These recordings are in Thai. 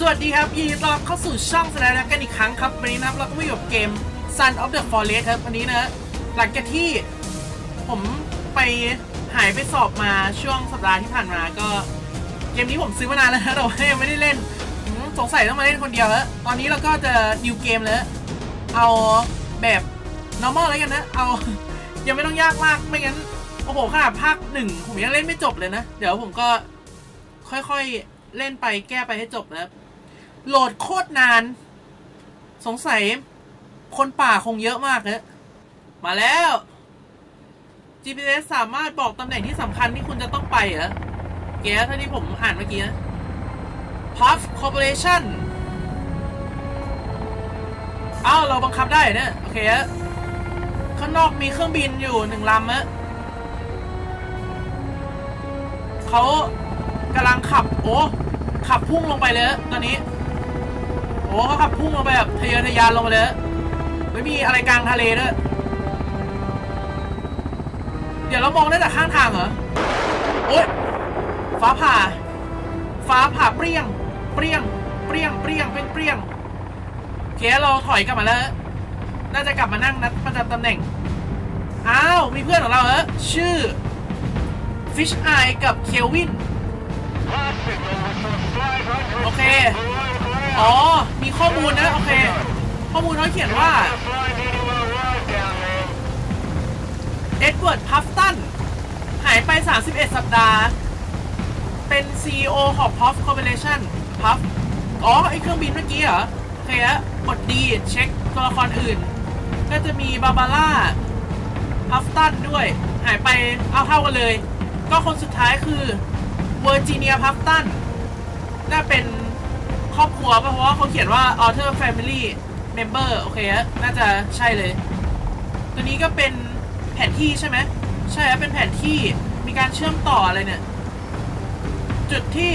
สวัสดีครับยินดีต้อนรับเข้าสู่ช่องแสดงกันอีกครั้งครับ วันนี้นะครับเราก็มาอยู่กับเกม Sun of the Forest ครับวันนี้นะหลังจากที่ผมไปหายไปสอบมาช่วงสัปดาห์ที่ผ่านมาก็ เกมนี้ผมซื้อมานานแล้วนะแต่ว่ายังไม่ได้เล่นสงสัยต้องมาเล่นคนเดียวแล้วตอนนี้เราก็จะ new game แล้วเอาแบบ normal แล้วกันนะ เอายังไม่ต้องยากมากไม่งั้นโอ้โหขนาดภาคหนึ่งผมยังเล่นไม่จบเลยนะ เดี๋ยวผมก็ค่อยๆเล่นไปแก้ไปให้จบนะครับ โหลดโคตรนาน สงสัย คนป่าคงเยอะมากนะมาแล้ว GPS สามารถบอกตำแหน่งที่สำคัญที่คุณจะต้องไปเหรอเกียร์ท่าที่ผมอ่านเมื่อกี้นะ Puff Corporation อ้าว เราบังคับได้เนี่ยโอเคฮะข้างนอกมีเครื่องบินอยู่หนึ่งลำฮะเขากำลังขับ โอ้ ขับพุ่งลงไปเลยตอนนี้ โอ้เขาขับพุ่งลงไปแบบทะเยอทะยานลงไปเลย ไม่มีอะไรกลางทะเลด้วยเดี๋ยวเรามองได้จากข้างทางเหรอ โอ๊ย ฟ้าผ่า ฟ้าผ่าเปรี้ยง เปรี้ยง เปรี้ยง เปรี้ยง เป็นเปรี้ยงโอเคเราถอยกลับมาแล้ว น่าจะกลับมานั่งนัดประจำตำแหน่ง อ้าว มีเพื่อนของเราเหรอชื่อ Fish Eye กับเคลวิน โอเค อ๋อ มีข้อมูลนะ โอเค ข้อมูลเขาเขียนว่าเอ็ดเวิร์ดพัฟตันหายไป 31 สัปดาห์ เป็น CEO ของ Puff Corporation Puff อ๋อ ไอเครื่องบินเมื่อกี้เหรอ โอเคฮะกดดีเช็คตัวละครอื่น ก็จะมีบาบาร่าพัฟตันด้วย หายไปเอาเท่ากันเลย ก็คนสุดท้ายคือเวอร์จิเนียพัฟตันน่าเป็น ครอบครัวป่ะเพราะว่าเขาเขียนว่า Author Family Member โอเคฮะน่าจะใช่เลย ตัวนี้ก็เป็นแผนที่ใช่ไหมใช่ครับเป็นแผนที่มีการเชื่อมต่ออะไรเนี่ย จุดที่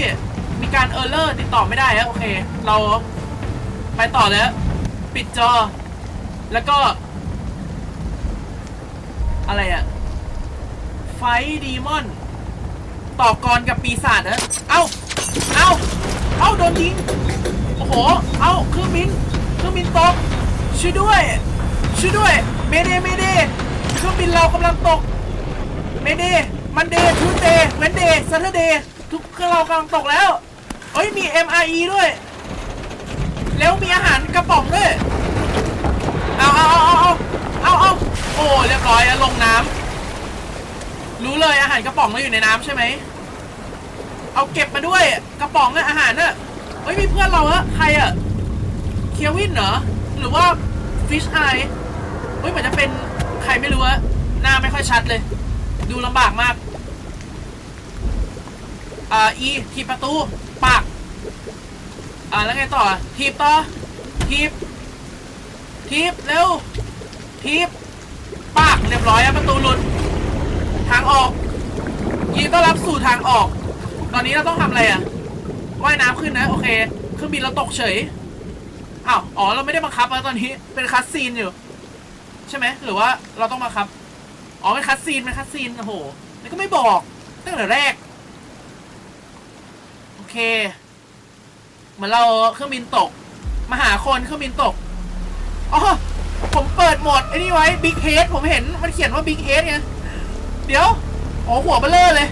มีการเออร์เลอร์ติดต่อไม่ได้ฮะโอเค เราไปต่อเลยฮะปิดจอ แล้วก็ อะไรอะไฟดีมอน ต่อกรกับปีศาจเหรอเอาเอ้า เอ้าโดนยิง โอ้โห เอ้าเครื่องบิน เครื่องบินตก ช่วยด้วย ช่วยด้วย เมเดเมเดเครื่องบินเรากำลังตก เมเดมันเดทูเดเวนเดซัตเดย์ทุกเครื่องเรากำลังตกแล้ว เอ้ยมี MRE ด้วย แล้วมีอาหารกระป๋องด้วย เอาเอาเอาเอาเอาเอาโอ้เรียบร้อยแล้วลงน้ำรู้เลยอาหารกระป๋องเราอยู่ในน้ำใช่ไหม เอาเก็บมาด้วยกระป๋องอะอาหารน่ะเฮ้ยมีเพื่อนเราอะใครอะเควินเหรอ หรือว่าฟิชไอเฮ้ยเหมือนจะเป็นใครไม่รู้อะหน้าไม่ค่อยชัดเลย ดูลำบากมาก อ่าอีทีประตูปาก อ่าแล้วไงต่อทีบต่อทีบทีบเร็วทีบปากเรียบร้อยอะประตูหลุด ทางออกยินดีต้อนรับสู่ทางออก ตอนนี้เราต้องทำอะไรอะว่ายน้ำขึ้นนะ โอเคเครื่องบินเราตกเฉยอ้าวอ๋อเราไม่ได้บังคับแล้วตอนนี้เป็นคัสซีนอยู่ ใช่ไหมหรือว่าเราต้องบังคับอ๋อเป็นคัสซีนเป็นคัสซีนโอ้โหนี่ก็ไม่บอกตั้งแต่แรก โอเค เหมือนเราเครื่องบินตกมาหาคนเครื่องบินตกอ๋อผมเปิดโหมดไอ้นี่ไว้ Big Head ผมเห็นมันเขียนว่า Big Head ไงเดี๋ยวโอ้หัวเบลเลอร์เลย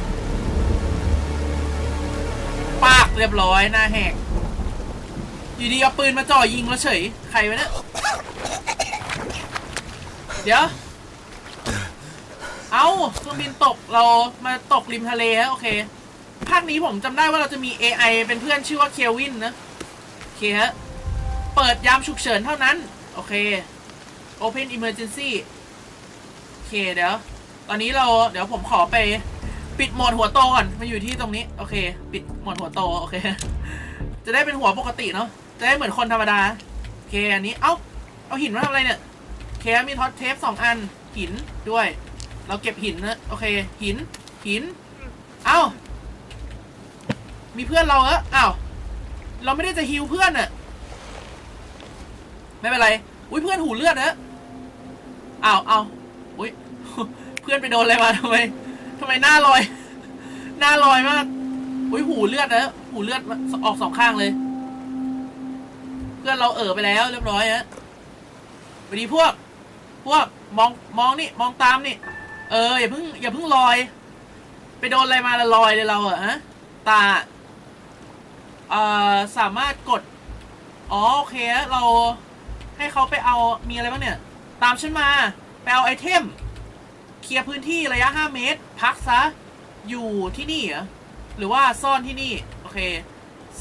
ปากเรียบร้อยหน้าแหก อยู่ดีเอาปืนมาจ่อยิงแล้วเฉย ใครวะเนี่ย เดี๋ยว เอาเครื่องบินตกเรามาตกริมทะเลฮะโอเค ภาคนี้ผมจำได้ว่าเราจะมี AI เป็นเพื่อนชื่อว่าเควินนะโอเคฮะ เปิดยามฉุกเฉินเท่านั้น โอเค Open Emergency โอเคเดี๋ยว ตอนนี้เราเดี๋ยวผมขอไป ปิดโหมดหัวโตก่อนมาอยู่ที่ตรงนี้ โอเค ปิดโหมดหัวโต โอเค จะได้เป็นหัวปกติเนาะ จะได้เหมือนคนธรรมดา โอเค อันนี้ เอ้า เอาหินมาทำอะไรเนี่ยโอเคมีท็อตเทปสองอัน หินด้วย เราเก็บหินนะ โอเค หิน หิน เอ้า มีเพื่อนเราเหรออ้าวเราไม่ได้จะฮิวเพื่อนอะไม่เป็นไร อุ้ยเพื่อนหูเลือดนะอ้าวอ้าวอุ้ย เพื่อนไปโดนอะไรมาทำไม ทำไมหน้าลอย หน้าลอยมากอุ้ยหูเลือดนะหูเลือดออกสองข้างเลย เพื่อนเราเออไปแล้วเรียบร้อยฮะสวัสดีพวก พวกมองมองนี่มองตามนี่ เอออย่าเพิ่งอย่าเพิ่งลอย ไปโดนอะไรมาละลอยเลยเราอะฮะตาเอ่อสามารถกด อ๋อโอเคเราให้เขาไปเอามีอะไรบ้างเนี่ย ตามฉันมา ไปเอาไอเทม เคลียร์พื้นที่ระยะ 5 เมตร พักซะ อยู่ที่นี่เหรอ หรือว่าซ่อนที่นี่ โอเค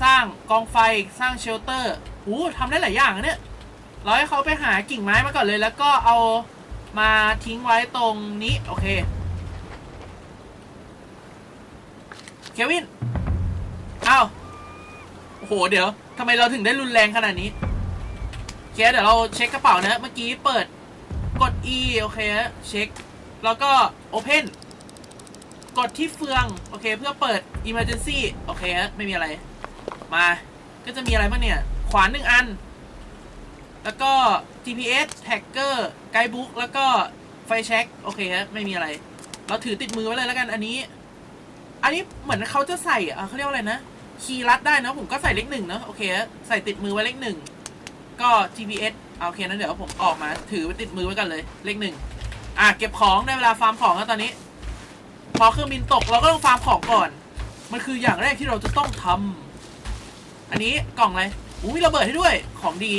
สร้างกองไฟ สร้างเชลเตอร์หูทำได้หลายอย่างนะเนี่ย เราให้เขาไปหากิ่งไม้มาก่อนเลย แล้วก็เอามาทิ้งไว้ตรงนี้ โอเค เควิน อ้าว โอ้โห เดี๋ยว ทำไมเราถึงได้รุนแรงขนาดนี้เคเดี๋ยวเราเช็คกระเป๋านะ เมื่อกี้เปิดกด E โอเค เช็ค แล้วก็ Open กดที่เฟือง โอเค เพื่อเปิด Emergency โอเคฮะไม่มีอะไร มา ก็จะมีอะไรบ้างเนี่ย ขวานหนึ่งอัน แล้วก็ GPS Tracker Guidebook แล้วก็ไฟแช็กโอเคฮะไม่มีอะไร เราถือติดมือไว้เลยแล้วกัน อันนี้ อันนี้เหมือนเขาจะใส่เขาเรียกว่าอะไรนะ คีย์รัดได้นะ ผมก็ใส่เลขหนึ่งนะโอเคใส่ติดมือไว้เลขหนึ่งก็ GPS เอาโอเคนั้นเดี๋ยวผมออกมา ถือไว้ติดมือไว้กันเลย เลขหนึ่ง อะเก็บของได้เวลาฟาร์มของแล้วตอนนี้ พอเครื่องบินตกเราก็ต้องฟาร์มของก่อน มันคืออย่างแรกที่เราจะต้องทำอันนี้กล่องอะไรอู้มีระเบิดให้ด้วย ของดี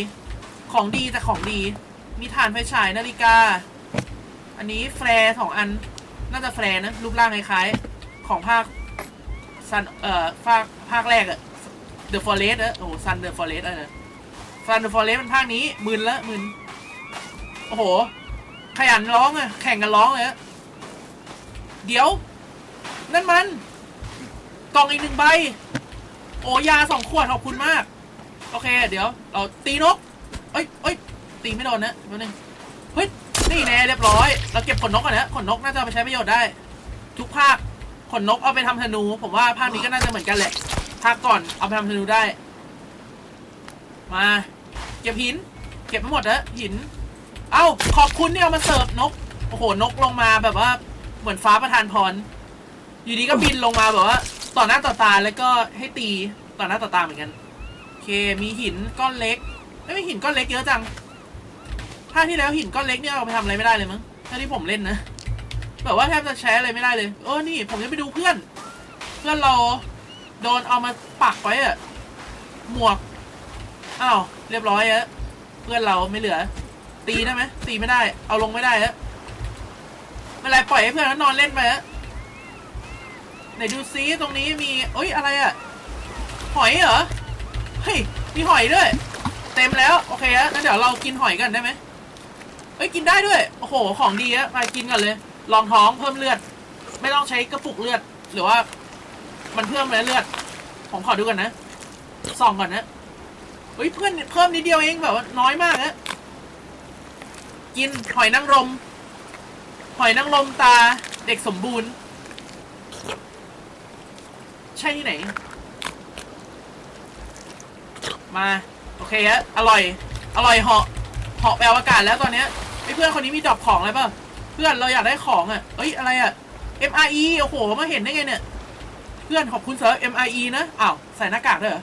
ของดีแต่ของดี มีฐานไฟฉายนาฬิกา อันนี้แฟร์สองอัน น่าจะแฟร์นะ รูปร่างคล้ายๆ ของภาคซันเอ่อภาคภาคแรกอะ The Forest อะโอ้โห Sun The Forest เออ Sun The Forest มันภาคนี้มึนละมึนโอ้โห ขยันร้องอะแข่งกันร้องเลยอะเดี๋ยว นั่นมัน กล่องอีกหนึ่งใบ โอ้ยาสองขวดขอบคุณมาก โอเค เดี๋ยว เราตีนก เอ้ยเอ้ยตีไม่โดนนะแป๊บนึงเฮ้ย นี่แน่เรียบร้อย เราเก็บขนนกก่อนนะ ขนนกน่าจะเอาไปใช้ประโยชน์ได้ ทุกภาค ขนนกเอาไปทำธนู ผมว่าภาคนี้ก็น่าจะเหมือนกันแหละ ภาคก่อนเอาไปทำธนูได้ มา เก็บหิน เก็บไปหมดแล้วหิน เอ้าขอบคุณที่เอามาเสิร์ฟนก โอ้โห นกลงมาแบบว่า เหมือนฟ้าประทานพร อยู่ดีก็บินลงมาแบบว่า ต่อหน้าต่อตาแล้วก็ให้ตีต่อหน้าต่อตาเหมือนกันโอเค มีหินก้อนเล็กไม่มีหินก้อนเล็กเยอะจังภาคที่แล้วหินก้อนเล็กเนี่ยเอาไปทำอะไรไม่ได้เลยมั้งถ้าที่ผมเล่นนะแบบว่าแทบจะใช้อะไรไม่ได้เลยเออนี่ ผมจะไปดูเพื่อน เพื่อนเราโดนเอามาปักไว้อะหมวกอ้าวเรียบร้อยอะเพื่อนเราไม่เหลือ ตีได้ไหมตีไม่ได้ เอาลงไม่ได้อะไม่เป็นไรปล่อยให้เพื่อนเขานอนเล่นไปอะไหนดูซิตรงนี้มีเอ้ยอะไรอะหอยเหรอเฮ้ยมีหอยด้วย เต็มแล้วโอเคฮะงั้นเดี๋ยวเรากินหอยกันได้ไหมเอ้ยกินได้ด้วยโอ้โหของดีอะมากินกันเลย ลองท้องเพิ่มเลือด ไม่ต้องใช้กระปุกเลือด หรือว่า มันเพิ่มแล้วเลือดผมขอดูกันนะส่องก่อนนะเฮ้ยเพื่อนเพิ่มนิดเดียวเองแบบว่าน้อยมากนะ กินหอยนางรม หอยนางรมตาเด็กสมบูรณ์ ใช่ที่ไหน มา โอเคฮะ อร่อย อร่อยเหาะเหาะไปอวกาศแล้วตอนเนี้ยไอ้เพื่อนคนนี้มีดรอปของอะไรเปล่าเพื่อนเราอยากได้ของอะเอ้ย อะไรอะ MRE โอ้โห มาเห็นได้ไงเนี่ย เพื่อนขอบคุณสำหรับ MRE นะ อ้าว ใส่หน้ากากด้วยเหรอ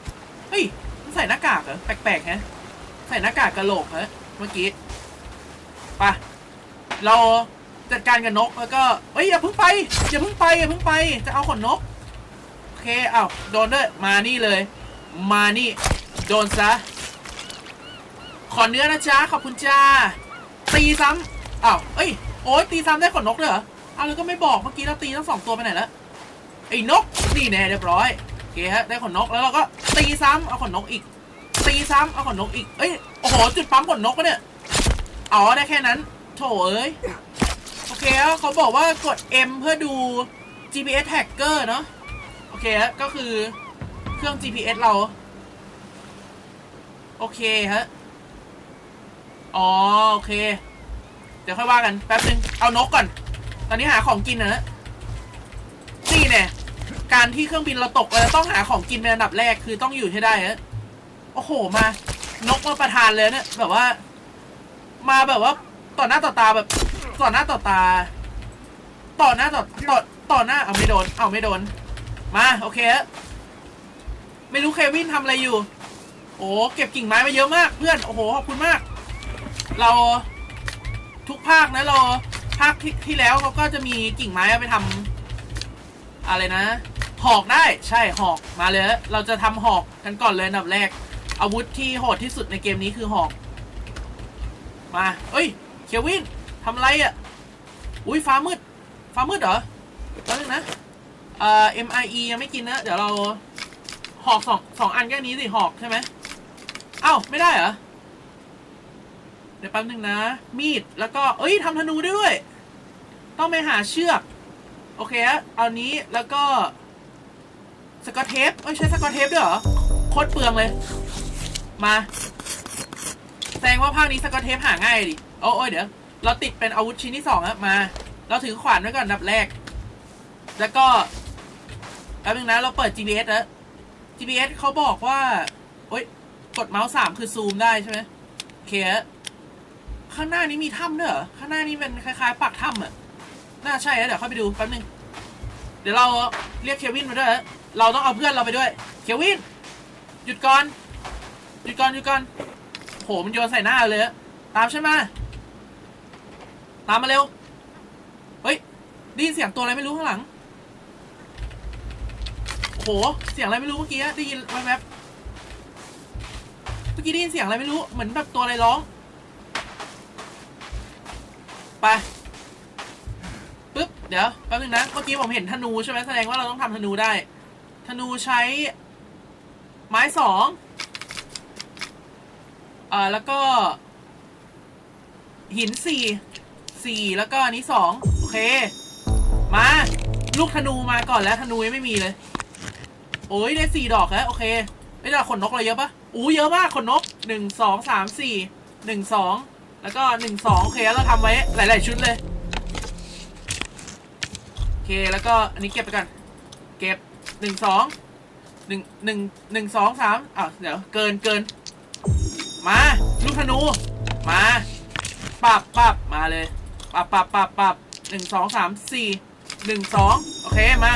เฮ้ย มันใส่หน้ากากเหรอ แปลกๆฮะ ใส่หน้ากากกระโหลกฮะ เมื่อกี้ ไปเราจัดการกับนกแล้วก็เอ้ยอย่าเพิ่งไปอย่าเพิ่งไปอย่าเพิ่งไปจะเอาขนนกโอเคเอ้าโดนด้วยมานี่เลย มานี่โดนซะขอเนื้อนะจ๊ะขอบคุณจ้าตีซ้ำอ้าวเอ้ยโอ้ยตีซ้ำได้ขนนกด้วยเหรออ้าวแล้วก็ไม่บอกเมื่อกี้เราตีทั้งสองตัวไปไหนแล้วไอ้นกนี่แน่เรียบร้อยโอเคฮะได้ขนนกแล้วเราก็ตีซ้ำเอาขนนกอีกตีซ้ำเอาขนนกอีกเอ้ยโอ้โหจุดปั๊มขนนกปะเนี่ย อ๋อได้แค่นั้น โถเอ้ย โอเคฮะเขาบอกว่ากด M เพื่อดู GPS tracker เนาะโอเคฮะก็คือเครื่อง GPS เรา โอเคฮะ อ๋อ โอเค เดี๋ยวค่อยว่ากัน แป๊บนึง เอานกก่อน ตอนนี้หาของกินนะฮะนี่เนี่ยการที่เครื่องบินเราตกเราจะต้องหาของกินเป็นอันดับแรกคือต้องอยู่ให้ได้ฮะโอ้โหมานกมาประทานเลยเนี่ยแบบว่า มาแบบว่าต่อหน้าต่อตาแบบ ต่อหน้าต่อตา ต่อหน้าต่อต่อต่อหน้าเอาไม่โดนเอาไม่โดน มาโอเคไม่รู้เควินทำอะไรอยู่ โอ้เก็บกิ่งไม้มาเยอะมากเพื่อนโอ้โหขอบคุณมาก เราทุกภาคนะเราภาคที่ที่แล้วเขาก็จะมีกิ่งไม้เอาไปทำอะไรนะ หอกได้ใช่หอกมาเลย เราจะทำหอกกันก่อนเลยอันดับแรก อาวุธที่โหดที่สุดในเกมนี้คือหอก มา เอ้ยเควินทำไรอะ่ะ อุ้ยฟ้ามืด ฟ้ามืดเหรอแป๊บนึงนะ เอ่อ MIE ยังไม่กินนะ เดี๋ยวเราหอกสองสองอันแค่นี้สิ หอกใช่ไหมเอ้า ไม่ได้เหรอ เดี๋ยวแป๊บนึงนะ มีด แล้วก็ เอ้ยทำธนูได้ด้วย ต้องไปหาเชือก โอเคฮะเอานี้ แล้วก็ สกอตเทป เอ้ย ใช้สกอตเทปด้วยเหรอ โคตรเปลืองเลย มา แสดงว่าภาคนี้สกอตเทปหาง่ายดิโอ้ยเดี๋ยว เราติดเป็นอาวุธชิ้นที่สองอะมา เราถือขวานไว้ก่อนดับแรก แล้วก็แป๊บนึงนะเราเปิด GPS แล้ว GPS เขาบอกว่า โอ๊ย กดเมาส์สามคือซูมได้ใช่ไหมเคข้างหน้านี้มีถ้ำด้วยเหรอ ข้างหน้านี้เป็นคล้ายๆปากถ้ำอะน่าใช่แล้วเดี๋ยวเข้าไปดูแป๊บนึง เดี๋ยวเราเรียกเควินมาด้วย เราต้องเอาเพื่อนเราไปด้วย เควิน หยุดก่อน หยุดก่อน หยุดก่อน โหมันโยนใส่หน้าเลยอะตามฉันมาตามมาเร็ว เฮ้ยได้ยินเสียงตัวอะไรไม่รู้ข้างหลังโหเสียงอะไรไม่รู้เมื่อกี้อะได้ยินแวบๆเมื่อกี้ได้ยินเสียงอะไรไม่รู้เหมือนแบบตัวอะไรร้อง ไปปึ๊บเดี๋ยวแป๊บนึงนะเมื่อกี้ผมเห็นธนูใช่ไหมแสดงว่าเราต้องทำธนูได้ ธนูใช้ ไม้สอง อ่อแล้วก็ หินสี่สี่แล้วก็อันนี้สองโอเค มา ลูกธนูมาก่อนแล้วธนูยังไม่มีเลย โอ้ยได้สี่ดอกแล้วโอเคไอ้ยดอกขนนกเราเยอะปะอู้เยอะมากขนนกหนึ่งสองสามสี่หนึ่งสองแล้วก็หนึ่งสองโอเคเราทำไว้หลาย ๆ ชุดเลยโอเคแล้วก็อันนี้เก็บไปก่อนเก็บหนึ่งสองหนึ่งหนึ่งหนึ่งสองสามอะเดี๋ยวเกินเกิน มาลูกธนู มาปับปับมาเลยปับปับปับปับหนึ่งสองสามสี่หนึ่งสองโอเคมา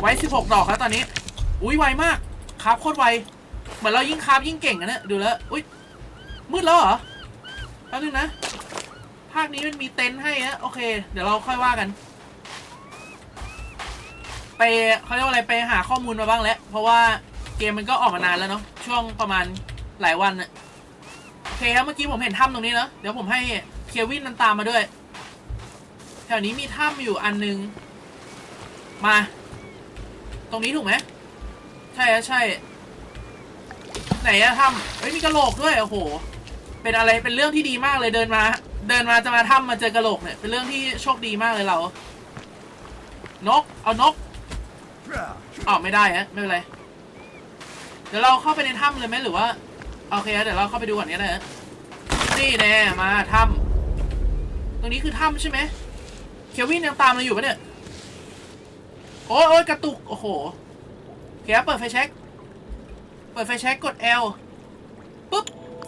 ไว้สิบหกดอกแล้วตอนนี้ อุ้ยไวมากคราฟโคตรไว เหมือนเรายิ่งคราฟยิ่งเก่งอะเนี่ยดูแล้วอุ้ยมืดแล้วเหรอแป๊บนึงนะ ภาคนี้มันมีเต็นท์ให้อะโอเค เดี๋ยวเราค่อยว่ากัน ไปเขาเรียกว่าอะไรไปหาข้อมูลมาบ้างแล้ว เพราะว่าเกมมันก็ออกมานานแล้วเนาะช่วงประมาณหลายวันอะ เคครับเมื่อกี้ผมเห็นถ้ำตรงนี้เนาะเดี๋ยวผมให้เควินมันตามมาด้วย แถวนี้มีถ้ำอยู่อันนึง มา ตรงนี้ถูกไหมใช่ใช่ ไหนอะถ้ำเฮ้ยมีกระโหลกด้วยโอ้โห เป็นอะไรเป็นเรื่องที่ดีมากเลยเดินมา เดินมาจะมาถ้ำมาเจอกระโหลกเนี่ยเป็นเรื่องที่โชคดีมากเลยเรา นก เอานกอ๋อไม่ได้ฮะไม่เป็นไรเดี๋ยวเราเข้าไปในถ้ำเลยไหมหรือว่า โอเคฮะเดี๋ยวเราเข้าไปดูก่อนนี้นะฮะนี่แน่มาถ้ำตรงนี้คือถ้ำใช่ไหมเควินยังตามเราอยู่ปะเนี่ยโอ้ยโอ้ยกระตุก โอ้โหโอเคครับเปิดไฟแช็กเปิดไฟแช็กกด L ปุ๊บ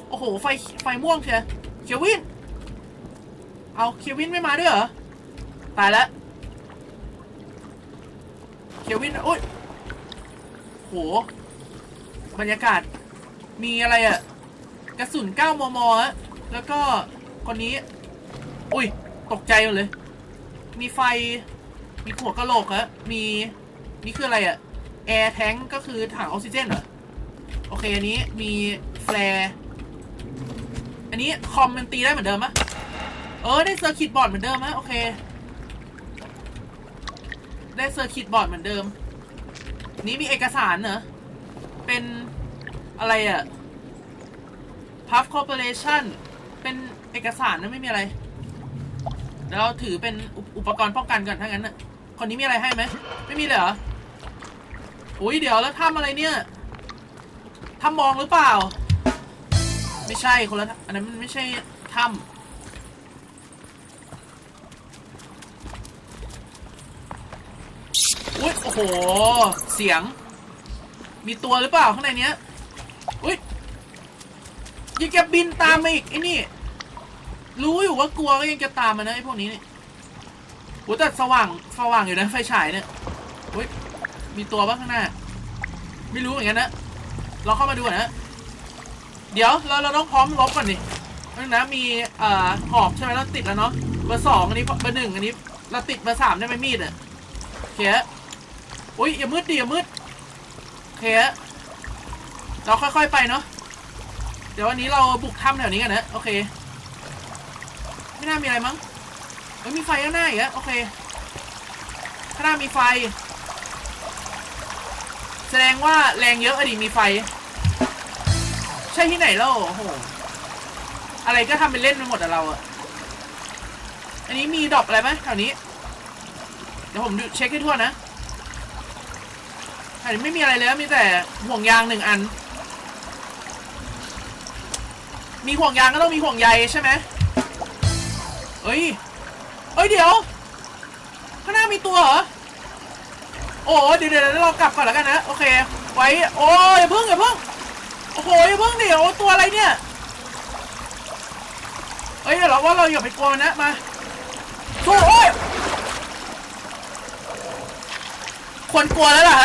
โอ้โห ไฟ ไฟม่วงเชียเควิน เอาเควินไม่มาด้วยเหรอ ตายแล้วเควินโอ้ยโห บรรยากาศ มีอะไรอะกระสุน 9 มมอะแล้วก็คนนี้ อุ้ย ตกใจหมดเลย มีไฟ มีหัวกะโหลกอะมี นี่คืออะไรอะแอร์แทงก็คือถังออกซิเจนเหรอ โอเค อันนี้มีแฟร์อันนี้คอมมันตีได้เหมือนเดิมปะเออ ได้เซอร์คิตบอร์ดเหมือนเดิมมะโอเค ได้เซอร์คิตบอร์ดเหมือนเดิม นี้มีเอกสารเหรอ เป็น อะไรอะ Puff Corporation เป็นเอกสารนะไม่มีอะไรเดี๋ยวเราถือเป็นอุอปกรณ์ป้องกันก่อนถ้างั้นน่ะคนนี้มีอะไรให้ไหมไม่มีเลยเหรออุ้ยเดี๋ยวแล้วทำอะไรเนี่ยทำมองหรือเปล่า ไม่ใช่คนละอันนั้นมันไม่ใช่ถ้ำอุ้ยโอ้โห เสียง มีตัวหรือเปล่าข้างในเนี้ย ยังจะบินตามมาอีกไอ้นี่ รู้อยู่ว่ากลัวก็ยังจะตามมานะไอ้พวกนี้เนี่ยโหแต่สว่างสว่างอยู่นะไฟฉายเนี่ยอุ้ยมีตัวบ้างข้างหน้า ไม่รู้เหมือนกันนะเราเข้ามาดูก่อนนะเดี๋ยวเราเราต้องพร้อมลบก่อนดินั่นนะมีเอ่อหอกใช่ไหมเราติดแล้วเนาะเบอร์สองอันนี้เบอร์หนึ่งอันนี้ เราติดเบอร์สามได้ไหมมีดอะโอเคอุ้ยอย่ามืดดิอย่ามืดโอเคเราค่อยๆไปเนาะ ดี๋ยววันนี้เราบุกถ้ำแถวนี้กันนะโอเค ไม่น่ามีอะไรมั้งเอ้ยมีไฟข้างหน้าอีกแล้วโอเคข้างหน้ามีไฟ แสดงว่าแรงเยอะอดิมีไฟ ใช่ที่ไหนเล่าโอ้โหอะไรก็ทำเป็นเล่นไปหมดอะเราอะอันนี้มีดอปอะไรไหมแถวนี้ เดี๋ยวผมเช็คให้ทั่วนะอันนี้ไม่มีอะไรเลยมีแต่ห่วงยางหนึ่งอัน มีห่วงยางก็ต้องมีห่วงใยใช่ไหมเอ้ย เอ้ยเดี๋ยว ข้างหน้ามีตัวเหรอ โอ้เดี๋ยวเดี๋ยวเดี๋ยวเรากลับก่อนแล้วกันนะ โอเค ไว้ โอ้ยอย่าเพิ่งอย่าเพิ่ง โอ้โหอย่าเพิ่งเดี๋ยวตัวอะไรเนี่ย เอ้ยเดี๋ยวเราว่าเราอย่าไปกลัวมันนะมาสู้โอ้ยควรกลัวแล้วล่ะ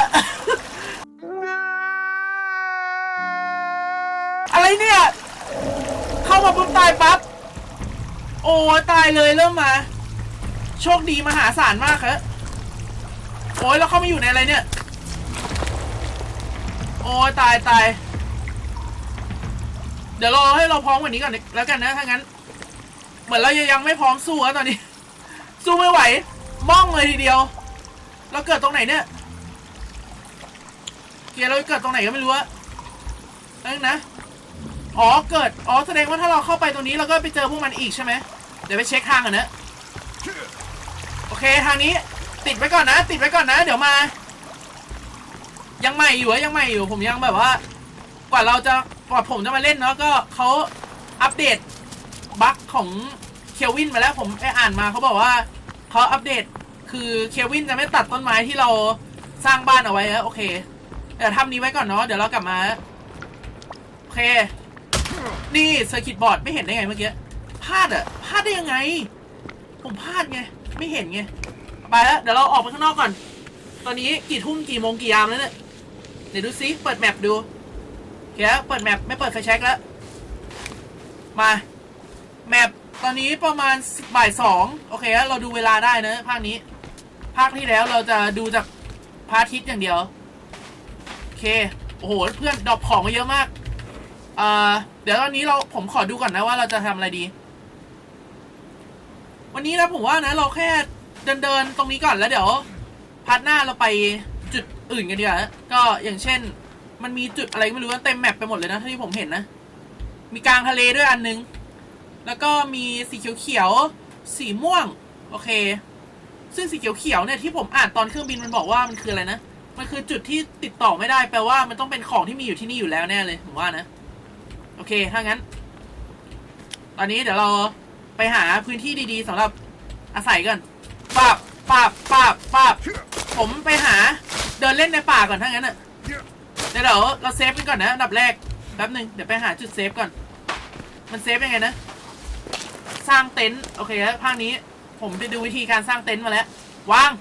อะไรเนี่ยามาปุ๊บตายปั๊บ โอ้ตายเลยเริ่มมา โชคดีมหาศาลมากครับโอ้ยแล้วเข้ามาอยู่ในอะไรเนี่ย โอ้ยตายตาย เดี๋ยวรอให้เราพร้อมกว่านี้ก่อนแล้วกันนะถ้างั้น เหมือนเรายังไม่พร้อมสู้อะตอนนี้ สู้ไม่ไหวม่องเลยทีเดียว เราเกิดตรงไหนเนี่ย เกียร์เราเกิดตรงไหนก็ไม่รู้อะนั่นนะ อ๋อเกิด อ๋อแสดงว่าถ้าเราเข้าไปตรงนี้เราก็ไปเจอพวกมันอีกใช่ไหมเดี๋ยวไปเช็คทางก่อนนะโอเคทางนี้ติดไว้ก่อนนะ ติดไว้ก่อนนะ เดี๋ยวมา ยังใหม่อยู่ยังใหม่อยู่ผมยังแบบว่า กว่าเราจะกว่าผมจะมาเล่นเนาะก็เขาอัปเดตบั๊กของเคลวินมาแล้วผมไปอ่านมาเขาบอกว่าเขาอัปเดตคือเคลวินจะไม่ตัดต้นไม้ที่เราสร้างบ้านเอาไว้แล้วโอเคเดี๋ยวทำนี้ไว้ก่อนเนาะเดี๋ยวเรากลับมาโอเค นี่เซอร์กิตบอร์ดไม่เห็นได้ไงเมื่อกี้พลาดอะพลาดได้ยังไง ผมพลาดไง ไม่เห็นไง ไปแล้ว เดี๋ยวเราออกไปข้างนอกก่อน ตอนนี้กี่ทุ่มกี่โมงกี่ยามแล้วเนี่ยเดี๋ยวดูซิเปิดแมปดูโอเคเปิดแมปไม่เปิดไฟแช็กแล้ว มา แมปตอนนี้ประมาณบ่ายสองโอเคแล้วเราดูเวลาได้นะภาคนี้ ภาคที่แล้วเราจะดูจากพระอาทิตย์อย่างเดียว โอเค โอ้โห เพื่อนดรอปของมาเยอะมาก อ่าเดี๋ยวตอนนี้เราผมขอดูก่อนนะว่าเราจะทำอะไรดี วันนี้นะผมว่านะ เราแค่เดินเดินๆตรงนี้ก่อนแล้วเดี๋ยวพาร์ทหน้าเราไปจุดอื่นกันดีกว่าก็อย่างเช่น มันมีจุดอะไรก็ไม่รู้นเต็มแมปไปหมดเลยนะที่ผมเห็นนะ มีกลางทะเลด้วยอันนึง แล้วก็มีสีเขียวๆสีม่วง โอเค ซึ่งสีเขียวๆเนี่ยที่ผมอ่านตอนเครื่องบินมันบอกว่ามันคืออะไรนะมันคือจุดที่ติดต่อไม่ได้แปลว่ามันต้องเป็นของที่มีอยู่ที่นี่อยู่แล้วแน่เลยผมว่านะ โอเค ถ้างั้น ตอนนี้เดี๋ยวเราไปหาพื้นที่ดีๆสำหรับอาศัยก่อนปาบปาบปาบปาบผมไปหาเดินเล่นในป่าก่อนถ้างั้นอะเดี๋ยวเดี๋ยวเราเซฟกันก่อนนะอันดับแรกแป๊บหนึ่งเดี๋ยวไปหาจุดเซฟก่อน มันเซฟยังไงนะ สร้างเต็นท์โอเคแล้วภาคนี้ ผมไปดูวิธีการสร้างเต็นท์มาแล้ววาง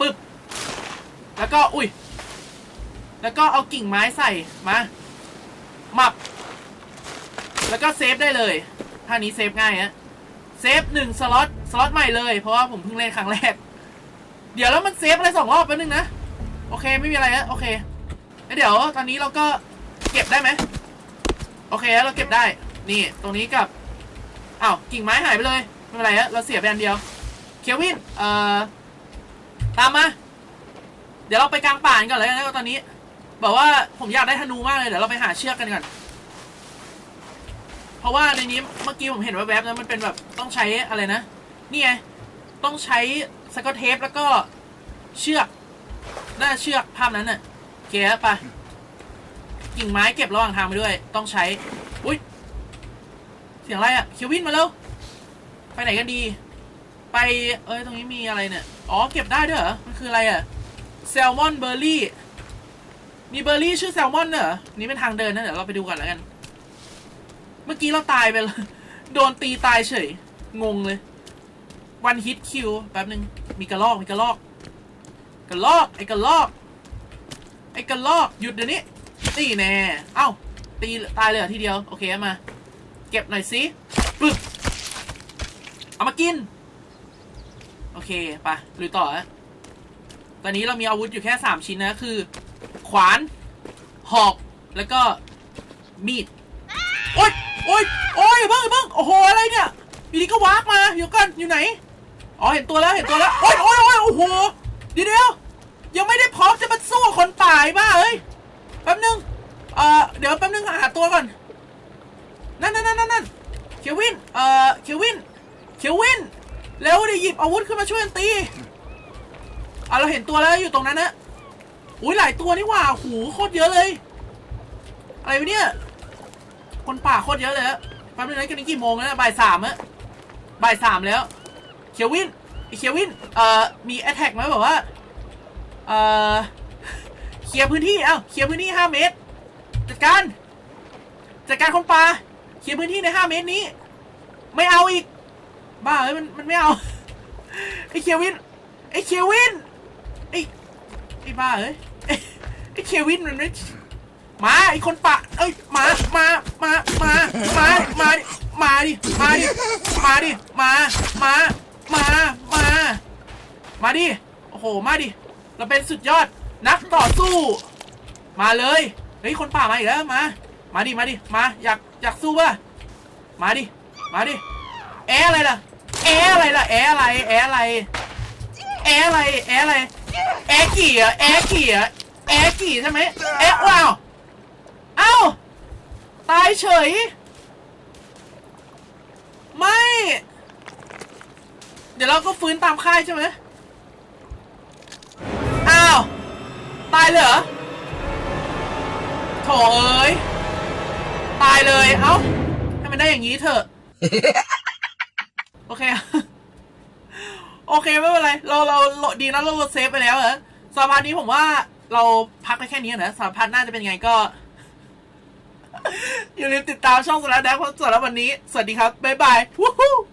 ปึ๊บแล้วก็อุ้ยแล้วก็เอากิ่งไม้ใส่มา มับ แล้วก็เซฟได้เลยท่านี้เซฟง่ายฮะเซฟหนึ่งสล็อตสล็อตใหม่เลย เพราะว่าผมเพิ่งเล่นครั้งแรก เดี๋ยวแล้วมันเซฟอะไรสองรอบแป๊บนึงนะ โอเคไม่มีอะไรฮะโอเคเดี๋ยวตอนนี้เราก็เก็บได้ไหมโอเคเราเก็บได้นี่ตรงนี้กับอ้าวกิ่งไม้หายไปเลยไม่เป็นไรฮะเราเสียไปอันเดียวเควินเอ่อตามมาเดี๋ยวเราไปกลางป่านก่อนเลยนะตอนนี้บอกว่าผมอยากได้ธนูมากเลยเดี๋ยวเราไปหาเชือกกันก่อน เพราะว่าในนี้เมื่อกี้ผมเห็นว่าแวบๆนะมันเป็นแบบต้องใช้อะไรนะ นี่ไง ต้องใช้สกอตเทปแล้วก็เชือกหน่าเชือกภาพนั้นน่ะเคครับไปกิ่งไม้เก็บระหว่างทางไปด้วย ต้องใช้ อุ้ยเสียงอะไรอะคิววินมาแล้ว ไปไหนกันดี ไป เอ้ย ตรงนี้มีอะไรเนี่ย อ๋อ เก็บได้ด้วยเหรอ มันคืออะไรอะแซลมอนเบอร์รี่ มีเบอร์รี่ชื่อแซลมอนเหรอ นี่เป็นทางเดินนะ เดี๋ยวเราไปดูก่อนแล้วกัน เมื่อกี้เราตายไปแล้วโดนตีตายเฉย งงเลย วันฮิตคิวแป๊บนึง มีกระลอกมีกระลอก กระลอกไอ้กระลอก ไอ้กระลอกหยุดเดี๋ยวนี้นี่แน่ เอ้า ตีตายเลยเหรอทีเดียว โอเคมา เก็บหน่อยสิปึ๊บเอามากิน โอเคไปลุยต่อฮะตอนนี้เรามีอาวุธอยู่แค่สามชิ้นนะคือ ขวาน หอก แล้วก็มีด โอ๊ยโอ๊ยโอ๊ยอย่าเพิ่งอย่าเพิ่งโอ้โหอะไรเนี่ยอยู่ดีก็วากมาอยู่กันอยู่ไหนอ๋อเห็นตัวแล้วเห็นตัวแล้วโอ๊ยโอ๊ยโอ๊ยโอ้โหเดี๋ยวเดี๋ยวยังไม่ได้พร้อมจะมาสู้กับคนป่าอีกบ้าเอ้ยแป๊บนึงเอ่อเดี๋ยวแป๊บนึงหาตัวก่อนนั่นนั่นนั่นนั่นเควินเอ่อเควินเควินเร็วดิหยิบอาวุธขึ้นมาช่วยกันตีอะเราเห็นตัวแล้วอยู่ตรงนั้นนะอุ้ยหลายตัวนี่หว่าหูโคตรเยอะเลย อะไรวะเนี่ย คนป่าโคตรเยอะเลยอะแป๊บนึงนะกันนี้กี่โมงแล้วนะบ่ายสามอะบ่ายสามแล้ว เคียวินไอเควิน เอ่อ มีแอตแทกไหมแบบว่า เอ่อ เคลียร์พื้นที่ เอ้า เคลียร์พื้นที่ห้าเมตร จัดการ จัดการคนป่า เคลียร์พื้นที่ในห้าเมตรนี้ ไม่เอาอีก บ้าเอ้ยมัน มันไม่เอา ไอเควิน ไอเควิน ไอไอบ้าเอ้ย ไอ้ไอเควินมันไม่ มาไอคนป่าเอ้ยมามามามามามาดิมาดิมาดิมาดิมามามามามาดิโอ้โหมาดิเราเป็นสุดยอดนักต่อสู้ มาเลยเฮ้ยคนป่ามาอีกแล้วมามาดิมาดิมาอยากอยากสู้ป่ะมาดิมาดิแออะไรล่ะแออะไรล่ะแออะไรแออะไรแออะไรแออะไรแอกี่อะแอกี่อะแอกี่ใช่ไหมแอว้าว เอ้า ตายเฉย ไม่ เดี๋ยวเราก็ฟื้นตามค่ายใช่ไหมอ้าว ตายเลยเหรอโถเอ้ย ตายเลย เอ้า ให้มันได้อย่างนี้เถอะ โอเค โอเคไม่เป็นไร เราเราเราดีนะเราเซฟไปแล้วเหรอสารพัดนี้ผมว่าเราพักไปแค่นี้นะสารพัดน่าจะเป็นไงก็ อย่าลืมติดตามช่องสารแดกสำหรับวันนี้ สวัสดีครับ บ๊ายบายวู้